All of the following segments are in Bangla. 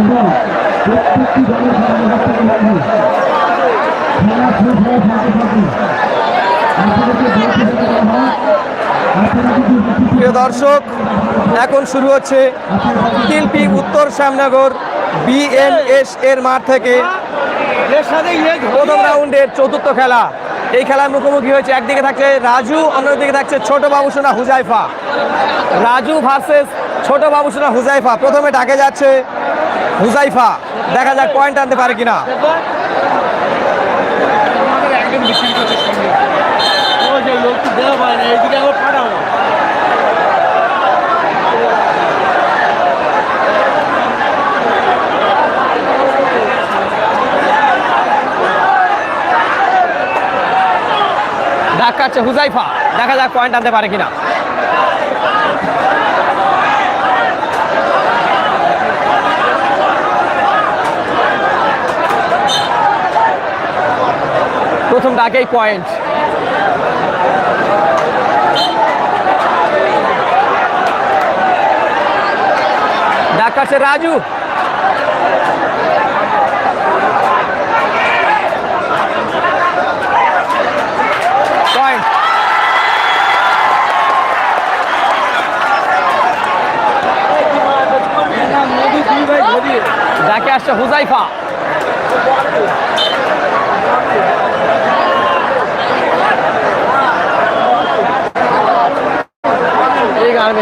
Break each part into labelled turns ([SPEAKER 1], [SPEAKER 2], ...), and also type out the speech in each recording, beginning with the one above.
[SPEAKER 1] এবং প্রত্যেকটি দলের খেলা শেষ হওয়ার সাথে সাথে
[SPEAKER 2] প্রিয় দর্শক, এখন শুরু হচ্ছে কিলপি উত্তর শ্যামনগর বিএনএস এর মাঠ থেকে প্রথম রাউন্ডের চতুর্থ খেলা। এই খেলার মুখোমুখি হয়েছে একদিকে থাকছে রাজু, অন্যদিকে থাকছে ছোট বাবুসোনা হুজাইফা। রাজু ভার্সেস ছোট বাবুসোনা হুজাইফা, প্রথমে ডাকে যাচ্ছে হুজাইফা। দেখা যাক পয়েন্ট আনতে পারে কিনা। ডাক কাটছে হুজাইফা। দেখা যাক পয়েন্ট আনতে পারে কিনা। প্রথম ডাকেই পয়েন্ট ডাক কাটছে রাজু। পয়েন্ট ডাকে আসছে হুজাইফা এই গান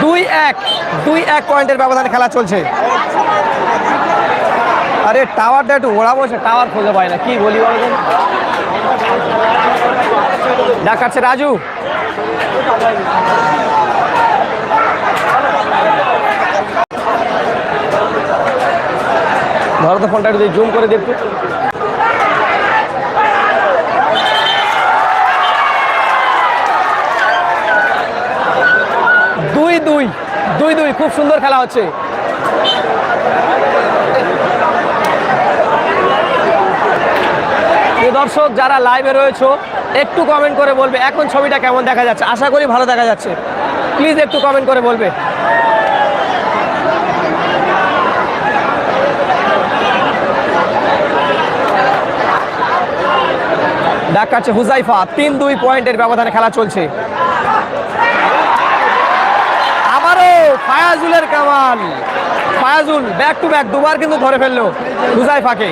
[SPEAKER 2] দুই এক দুই এক পয়েন্টের ব্যবধানে খেলা চলছে। আরে টাওয়ারটা একটু ওড়া বসে টাওয়ার খুঁজে পায় না। কি বলি বলো রাজু। ধরো তো ফোনটা একটু জুম করে দেখতো দুই দুই দুই দুই খুব সুন্দর খেলা হচ্ছে। দর্শক, যারা লাইভে রয়েছে, একটু কমেন্ট করে বলবে, এখন ছবিটা কেমন দেখা যাচ্ছে? আশা করি ভালো দেখা যাচ্ছে। প্লিজ একটু কমেন্ট করে বলবে। ডাক কাছে হুজাইফা তিন দুই পয়েন্টের ব্যবধানে খেলা চলছে আবারও ফায়াজুলের কামাল। ফায়াজুল ব্যাক টু ব্যাক দুবার কিন্তু ধরে ফেলল। হুজাইফাকে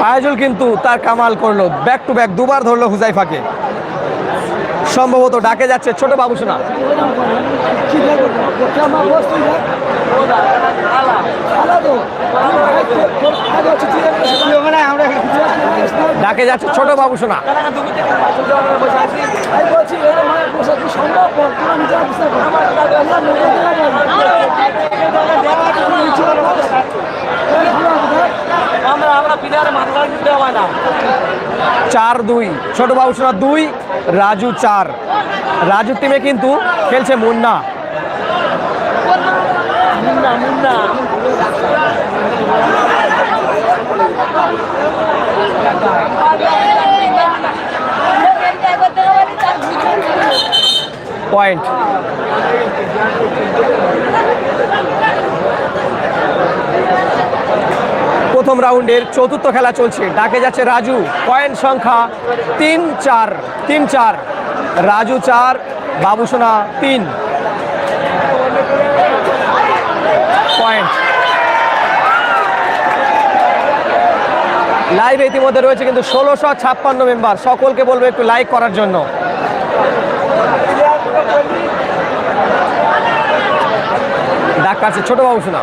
[SPEAKER 2] ফায়াজুল কিন্তু তার কামাল করল। ব্যাক টু ব্যাক দুবার ধরলো হুজাইফাকে সম্ভবত ডাকে যাচ্ছে ছোট বাবুসোনা ডাকে যাচ্ছে ছোট বাবুসোনা
[SPEAKER 3] আমরা আমরা প্লেয়ারে মাথা দেওয়া হয় না
[SPEAKER 2] চার দুই ছোট বাবুসোনা দুই রাজু চার। রাজুর টিমে কিন্তু খেলছে মুন্না।
[SPEAKER 3] মুন্না মুন্না।
[SPEAKER 2] পয়েন্ট প্রথম রাউন্ডের চতুর্থ খেলা চলছে। ডাকে যাচ্ছে রাজু। পয়েন্ট সংখ্যা তিন চার তিন চার। রাজু চার বাবুসোনা তিন। পয়েন্ট। লাইভ ইতিমধ্যে রয়েছে কিন্তু ষোলোশো ছাপ্পান্ন মেম্বার। সকলকে বলব একটু লাইক করার জন্য। ডাক কাছে ছোট বাবু শোনা।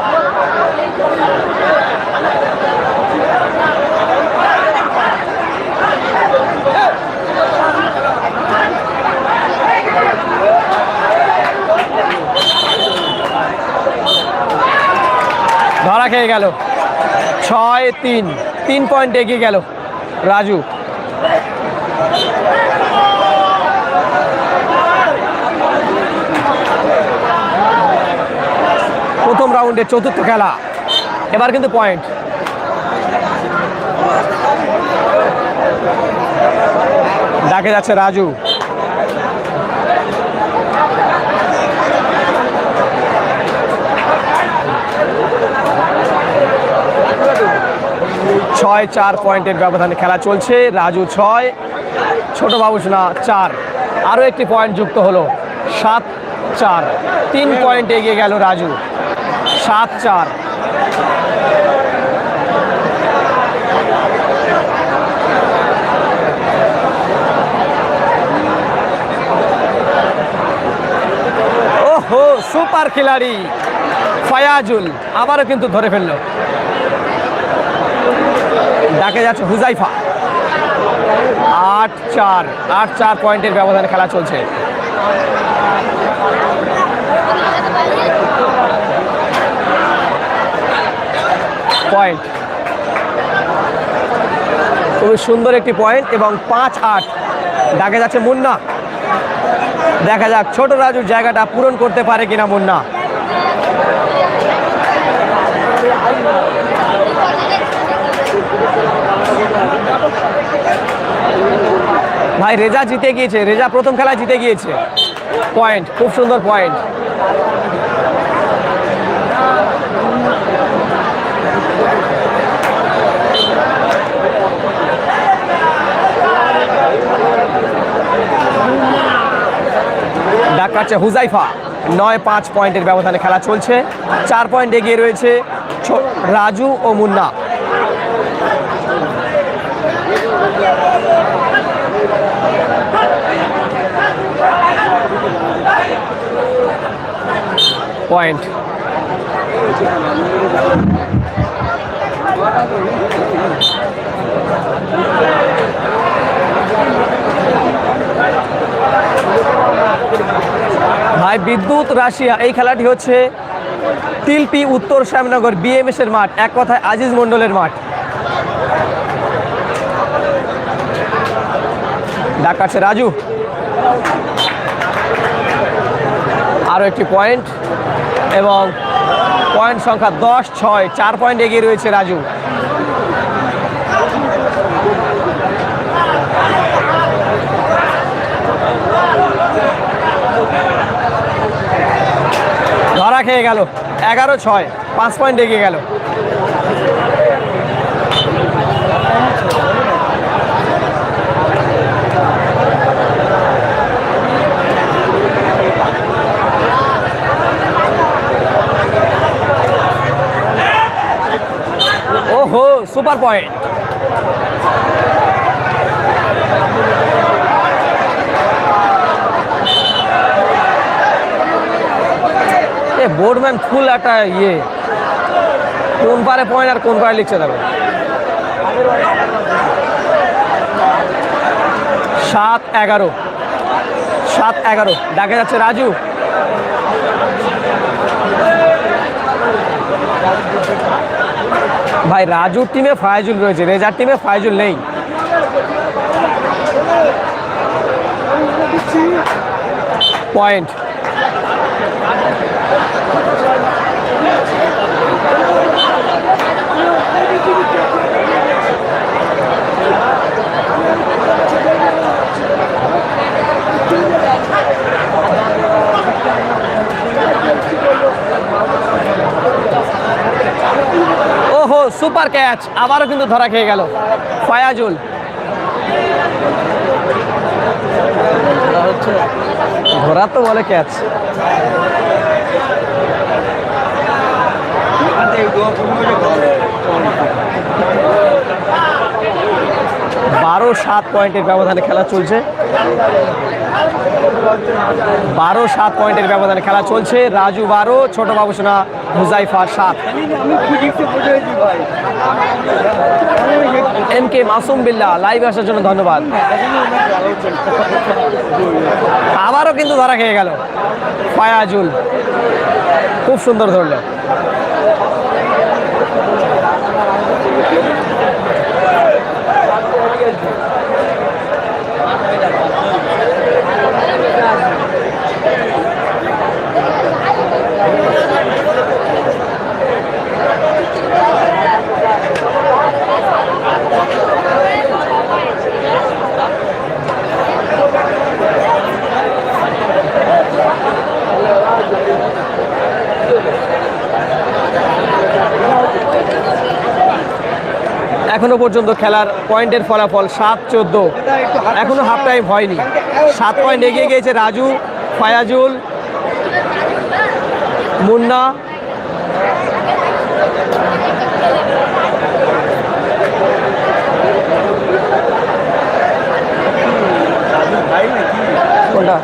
[SPEAKER 2] ধরা খেয়ে গেল। ছয়, তিন তিন পয়েন্ট এগিয়ে গেল। রাজু প্রথম রাউন্ডের চতুর্থ খেলা। এবার কিন্তু পয়েন্ট ডাকে যাচ্ছে রাজু। ছয়, চার পয়েন্টের ব্যবধানে খেলা চলছে। রাজু ছয়, ছোট বাবুসোনা চার। আরও একটি পয়েন্ট যুক্ত হলো। সাত, চার। তিন পয়েন্ট এগিয়ে গেল রাজু। সাত চার। ওহো, সুপার খিলাড়ি ফায়াজুল, আবারও কিন্তু ধরে ফেলল। ডাকে যাচ্ছে হুজাইফা। আট চার আট চার পয়েন্টের ব্যবধানে খেলা চলছে। পয়েন্ট খুবই সুন্দর একটি পয়েন্ট এবং পাঁচ আট। ডাকে যাচ্ছে মুন্না। দেখা যাক ছোট রাজুর জায়গাটা পূরণ করতে পারে কিনা মুন্না। ভাই, রেজা জিতে গিয়েছে। রেজা প্রথম খেলায় জিতে গিয়েছে। পয়েন্ট খুব সুন্দর পয়েন্ট ডাকাচ্ছে হুজাইফা। নয়, পাঁচ পয়েন্টের ব্যবধানে খেলা চলছে। চার পয়েন্ট এগিয়ে রয়েছে রাজু ও মুন্না। পয়েন্ট। বিদ্যুৎ রাশিয়া, এই খেলাটি হচ্ছে তিলপি, উত্তর শ্যামনগর বিএমএস এর মাঠ, এক কথায় আজিজ মণ্ডলের মাঠ। ডাকাচ্ছে রাজু। আরও একটি পয়েন্ট এবং পয়েন্ট সংখ্যা দশ, ছয়, চার পয়েন্ট এগিয়ে রয়েছে রাজু ধরা খেয়ে গেল। এগারো ছয় পাঁচ পয়েন্ট এগিয়ে গেল। ওহো সুপার পয়েন্ট এ বোর্ডম্যান ফুল একটা ইয়ে। কোন পারে পয়েন্ট আর কোন পারে লিখছে দেখো। সাত এগারো। সাত এগারো। দেখা যাচ্ছে রাজু। ভাই, রাজুর টিমে ফায়জুল রয়েছে। রেজার টিমে ফায়জুল নেই। পয়েন্ট ওহো সুপার ক্যাচ। আবারও কিন্তু ধরা খেয়ে গেল। ফায়াজুল। ধরা তো বলে ক্যাচ। বারো সাত পয়েন্টের ব্যবধানে খেলা চলছে। বারো সাত পয়েন্টের ব্যবধানে খেলা চলছে। রাজু বারো, ছোট বাবুসোনা হুজাইফা সাত। M K Masum Billah live আসার জন্য ধন্যবাদ। আবারও কিন্তু ধরা খেয়ে গেল। ফায়াজুল, খুব সুন্দর ধরলো। এখনও পর্যন্ত খেলার পয়েন্টের ফলাফল সাত চোদ্দ। এখনও হাফ টাইম হয়নি। সাত পয়েন্ট এগিয়ে গিয়েছে রাজু, ফায়াজুল, মুন্না। কোনটা?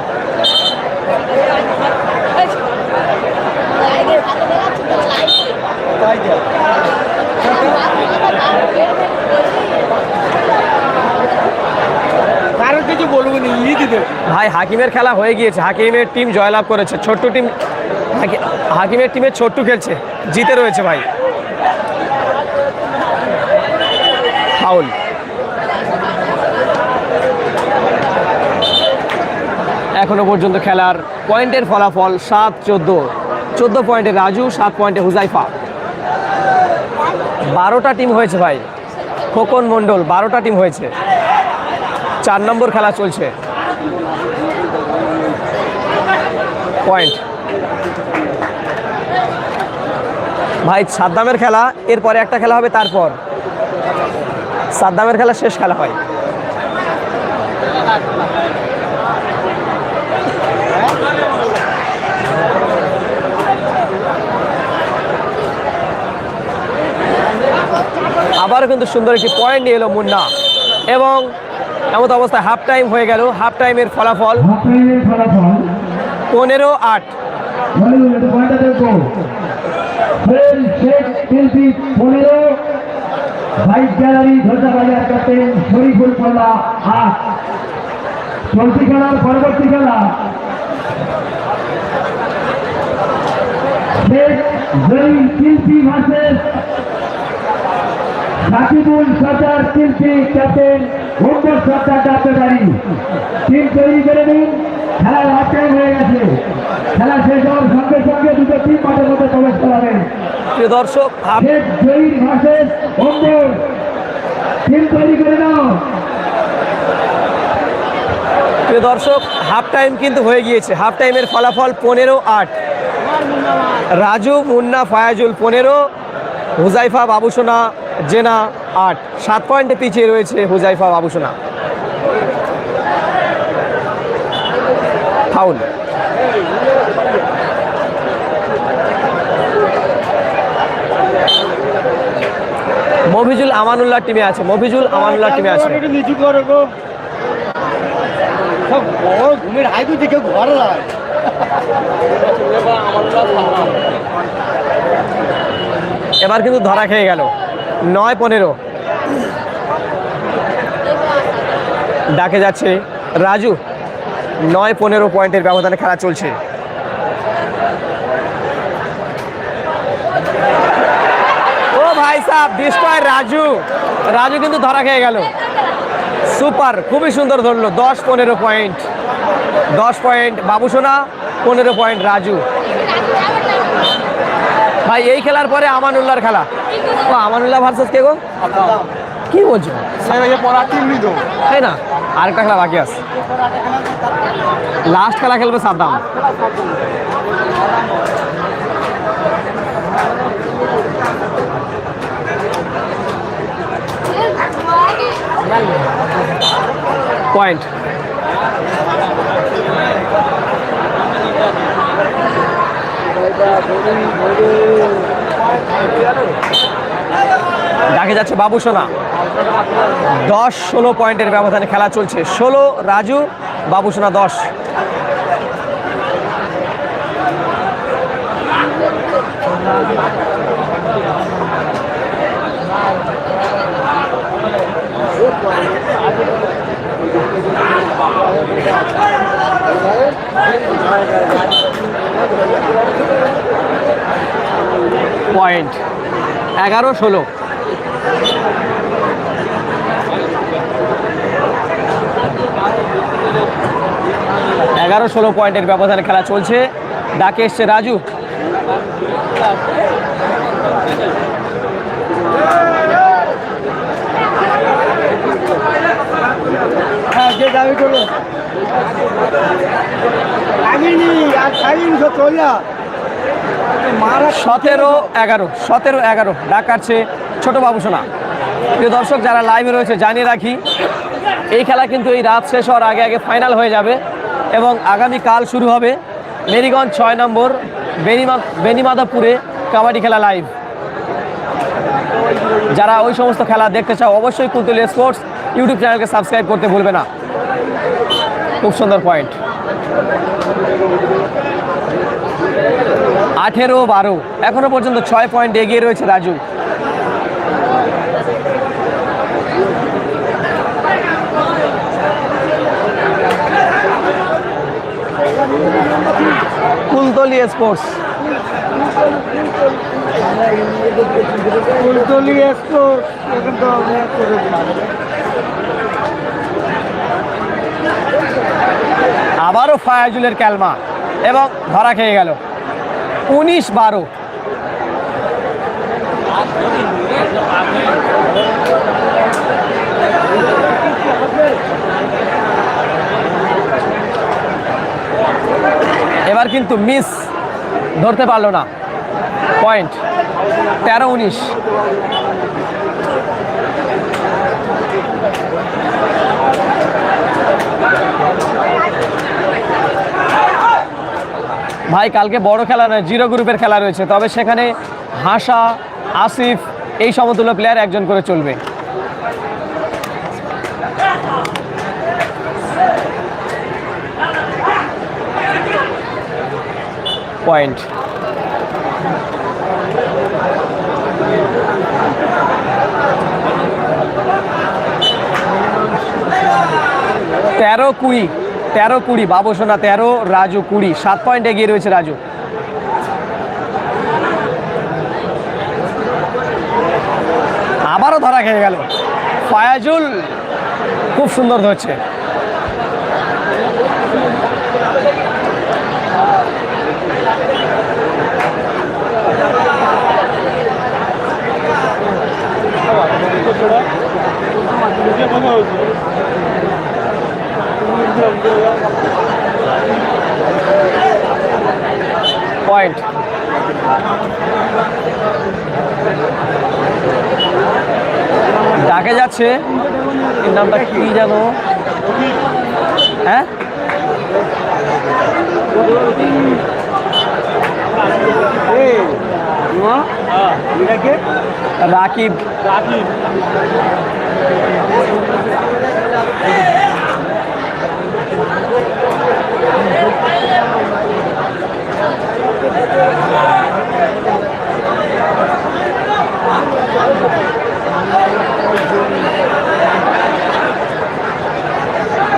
[SPEAKER 3] কিছু বলব
[SPEAKER 2] ভাই, হাকিমের খেলা হয়ে গিয়েছে। হাকিমের টিম জয়লাভ করেছে। ছোট্ট টিম হাকিমের টিমে ছোট্টু খেলছে। জিতে রয়েছে ভাই। ফাউল। এখনও পর্যন্ত খেলার পয়েন্টের ফলাফল সাত চোদ্দ। চোদ্দ পয়েন্টে রাজু, সাত পয়েন্টে হুজাইফা। বারোটা টিম হয়েছে ভাই। খোকন মণ্ডল, বারোটা টিম হয়েছে। চার নম্বর খেলা চলছে। পয়েন্ট ভাই, সাদ্দামের খেলা, এরপরে একটা খেলা হবে, তারপর। সাদ্দামের খেলা শেষ খেলা হয়। আবারও কিন্তু সুন্দর একটি পয়েন্ট নিয়ে এলো মুন্না। এবং এমত অবস্থায় হাফ টাইম হয়ে গেল হাফ টাইমের ফলাফল। পনেরো আট।
[SPEAKER 1] গ্যালারি ক্যাপ্টেন শরীফুল চলতি খেলার পরবর্তী খেলা। শেখ শিল্পী ভার্সেস সাকিবুল সর্দার শিল্পী ক্যাপ্টেন ডাক্তারি টিম তৈরি করে দিন খেলার হাফ টাইম হয়ে গেছে। খেলা শেষ হওয়ার সঙ্গে সঙ্গে দুটো টিম মাঠের মধ্যে প্রবেশ করাবেন।
[SPEAKER 2] প্রিয় দর্শক
[SPEAKER 1] জয়ীর ভার্সেস ওমর টিম তৈরি করে নাও।
[SPEAKER 2] প্রিয় দর্শক হাফ টাইম কিন্তু হয়ে গিয়েছে। হাফ টাইমের ফলাফল পনেরো আট। রাজু মুন্না ফায়াজুল পনেরো হুজাইফা বাবুসোনা জেনা আট। সাত পয়েন্টে পিছিয়ে রয়েছে হুজাইফা বাবুসোনা। ফাউল মফিজুল আমানুল্লাহ টিমে আছে মফিজুল আমানুল্লাহ টিমে আছে। এবার কিন্তু ধরা খেয়ে গেল। নয় পনেরো। ডাকে যাচ্ছে রাজু। নয় পনেরো পয়েন্টের ব্যবধানে খেলা চলছে। ও ভাই সাহ ডিস্ট্রয় রাজু। রাজু কিন্তু ধরা খেয়ে গেল। সুপার খুবই সুন্দর ধরলো। দশ পনেরো পয়েন্ট। দশ পয়েন্ট বাবুসোনা পনেরো পয়েন্ট রাজু। ভাই এই খেলার পরে আমানুল্লাহর খেলা। ও আমানুল্লাহ ভার্সেস কে গো? কি বলছো? তাই না? আরেকটা খেলা বাকি আছে। লাস্ট খেলা খেলবে সাদ্দাম। পয়েন্ট ডাকে যাচ্ছে বাবু সোনা। দশ, ষোলো পয়েন্টের ব্যবধানে খেলা চলছে। ষোলো, রাজু বাবু সোনা দশ। পয়েন্ট এগারো ষোলো। এগারো ষোলো পয়েন্টের ব্যবধানে খেলা চলছে। ডাকে এসছে রাজু।
[SPEAKER 3] হ্যাঁ
[SPEAKER 2] সতেরো এগারো সতেরো এগারো ডাক কাটছে ছোট বাবু সোনা। প্রিয় দর্শক যারা লাইভে রয়েছে জানিয়ে রাখি এই খেলা কিন্তু এই রাত শেষ হওয়ার আগে আগে ফাইনাল হয়ে যাবে। এবং আগামী কাল শুরু হবে মেরিগঞ্জ ছয় নম্বর, বেনিমা বেনিমাদাপুরে কাবাডি খেলা লাইভ যারা ওই সমস্ত খেলা দেখতে চাও, অবশ্যই কুতুল স্পোর্টস ইউটিউব চ্যানেলকে সাবস্ক্রাইব করতে ভুলবে না। খুব সুন্দর পয়েন্ট আঠেরো বারো, এখনও পর্যন্ত ছয় পয়েন্ট এগিয়ে রয়েছে রাজু। কুলতলি স্পোর্টস।
[SPEAKER 3] করে
[SPEAKER 2] আবারও ফায়াজুলের ক্যালমা এবং ধরা খেয়ে গেল। উনিশ বারো এবার কিন্তু মিস ধরতে পারল না। পয়েন্ট তেরো উনিশ। ভাই, কালকে বড় খেলা নয়, জিরো গ্রুপের খেলা রয়েছে। তবে সেখানে হাসা, আসিফ, এই সমতুল্য প্লেয়ার একজন করে চলবে। পয়েন্ট। তেরো কুড়ি তেরো কুড়ি, বাবু সোনা তেরো, রাজু কুড়ি, সাত পয়েন্ট এগিয়ে রয়েছে রাজু। আবারও ধরা খেয়ে গেল। ফায়াজুল খুব সুন্দর ধরছে। পয়েন্ট ডাকে যাচ্ছে নামটা কি জানো হ্যাঁ? রাকিব।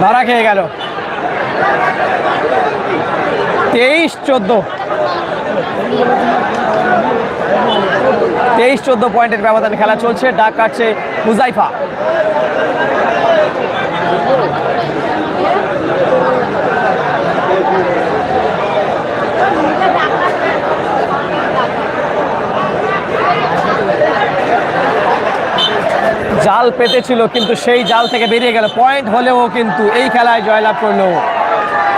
[SPEAKER 2] ধরা খেয়ে গেল। তেইশ চোদ্দ। তেইশ, চোদ্দ পয়েন্টের ব্যবধানে খেলা চলছে। ডাক কাটছে মুজাইফা। জাল পেতেছিল, কিন্তু সেই জাল থেকে বেরিয়ে গেল। পয়েন্ট হলেও কিন্তু এই খেলায় জয়লাভ করল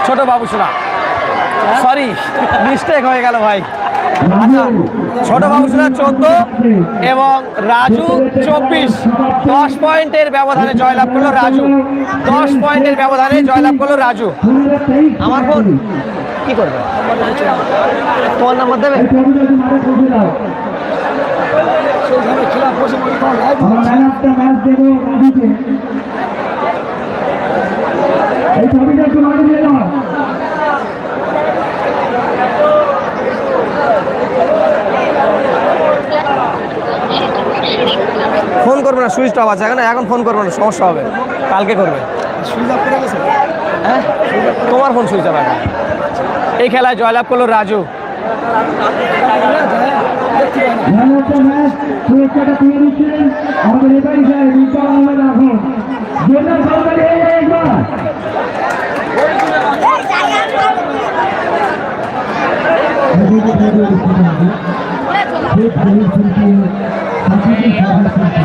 [SPEAKER 2] ছোট বাবু শোনা সরি মিস্টেক হয়ে গেল ভাই। ছোট বাবু চোদ্দ এবং রাজু চব্বিশ। দশ পয়েন্টের ব্যবধানে জয়লাভ করল রাজু। দশ পয়েন্টের ব্যবধানে জয়লাভ করল রাজু। আমার ফোন কি করবে? তোমার নাম্বার দেবে?
[SPEAKER 1] এই ছবিটা একটু মাঠে দিয়ে দাও
[SPEAKER 2] ফোন করবে না সুইচ অফ আছে এখন এখন ফোন করবে না সমস্যা হবে। কালকে করবে। সুইচ অফ করে গেছে? হ্যাঁ? তোমার ফোন সুইচ অফ এখন এই খেলায় জয়লাভ করল রাজু।
[SPEAKER 3] Thank you. সেই
[SPEAKER 2] প্রেমের শিল্পী সাংস্কৃতিক সভার শিল্পী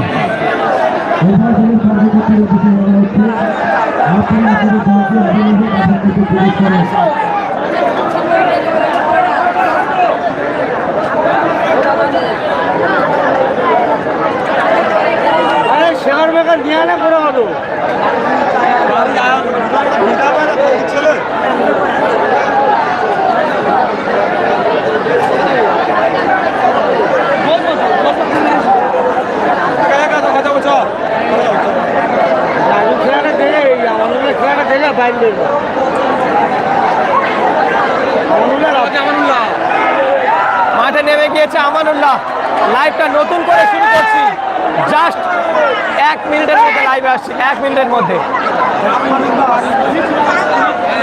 [SPEAKER 2] উভয় দলের কর্মকর্তাদের প্রতি অনুরোধ আপনি আপনাদের দলকে অবিলম্বে কাজের প্রতি মিনিটের মধ্যে।